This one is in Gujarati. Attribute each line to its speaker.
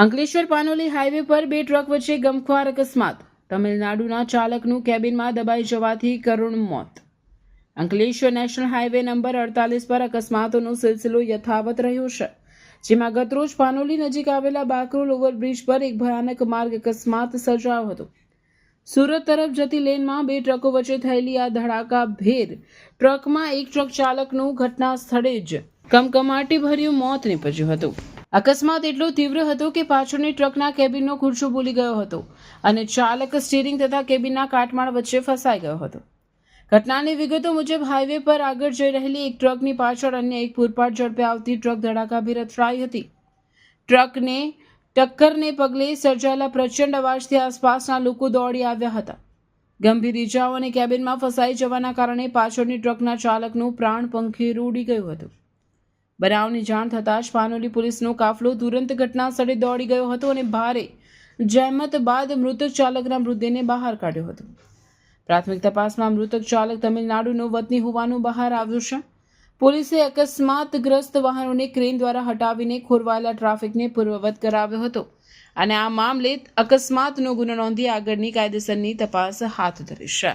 Speaker 1: અંકલેશ્વર પાનોલી હાઈવે પર બે ટ્રક વચ્ચે ગમખ્વાર અકસ્માત. તમિલનાડુના ચાલકનું કેબિનમાં દબાઈ જવાથી કરુણ મોત. અંકલેશ્વર નેશનલ હાઈવે નંબર અડતાલીસ પર અકસ્માતોનો સિલસિલો યથાવત રહ્યો છે, જેમાં ગતરોજ પાનોલી નજીક આવેલા બાકરોલ ઓવરબ્રિજ પર એક ભયાનક માર્ગ અકસ્માત સર્જાયો હતો. સુરત તરફ જતી લેનમાં બે ટ્રકો વચ્ચે થયેલી આ ધડાકા ભેર ટ્રકમાં એક ટ્રક ચાલકનું ઘટના સ્થળે જ કમકમાટી ભર્યું મોત નીપજ્યું હતું. અકસ્માત એટલો તીવ્ર હતો કે પાછળની ટ્રકના કેબિનનો ખુરશો ભૂલી ગયો હતો અને ચાલક સ્ટીરિંગ તથા કેબિનના કાટમાળ વચ્ચે ફસાઈ ગયો હતો. ઘટનાની વિગતો મુજબ હાઈવે પર આગળ જઈ રહેલી એક ટ્રકની પાછળ અન્ય એક પૂરપાટ ઝડપે આવતી ટ્રક ધડાકાભેર અથડાઈ હતી. ટ્રકને ટક્કરને પગલે સર્જાયેલા પ્રચંડ અવાજથી આસપાસના લોકો દોડી આવ્યા હતા. ગંભીર ઇજાઓ અને કેબિનમાં ફસાઈ જવાના કારણે પાછળની ટ્રકના ચાલકનું પ્રાણ પંખી રૂડી ગયું હતું. બનાવની જાણ થતાં જ પાનોલી પોલીસનો કાફલો તુરંત ઘટના સ્થળે દોડી ગયો હતો અને ભારે જહેમત બાદ મૃતક ચાલકના મૃતદેહને બહાર કાઢ્યો હતો. પ્રાથમિક તપાસમાં મૃતક ચાલક તમિલનાડુનો વતની હોવાનું બહાર આવ્યું છે. પોલીસે અકસ્માતગ્રસ્ત વાહનોને ક્રેન દ્વારા હટાવીને ખોરવાયેલા ટ્રાફિકને પૂર્વવત કરાવ્યો હતો અને આ મામલે અકસ્માતનો ગુનો નોંધી આગળની કાયદેસરની તપાસ હાથ ધરી છે.